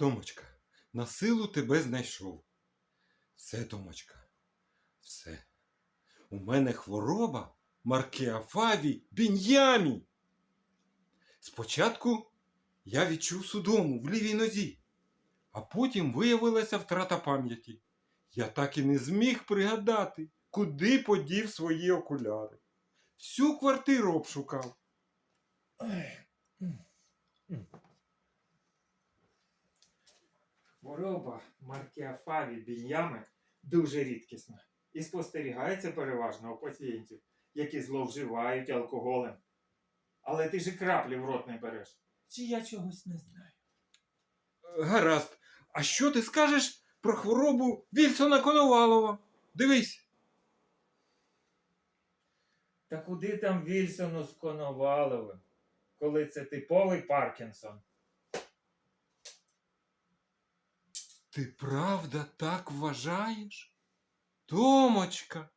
Томочка, на силу тебе знайшов. Все, Томочка, все. У мене хвороба Маркіафаві Біньямі. Спочатку я відчув судому в лівій нозі, а потім виявилася втрата пам'яті. Я так і не зміг пригадати, куди подів свої окуляри. Всю квартиру обшукав. Хвороба Маркіафаві біньями дуже рідкісна і спостерігається переважно у пацієнтів, які зловживають алкоголем. Але ти ж і краплі в рот не береш. Чи я чогось не знаю? Гаразд. А що ти скажеш про хворобу Вільсона Коновалова? Дивись. Та куди там Вільсону з Коноваловим, коли це типовий Паркінсон? Ти правда так вважаєш? Томочка,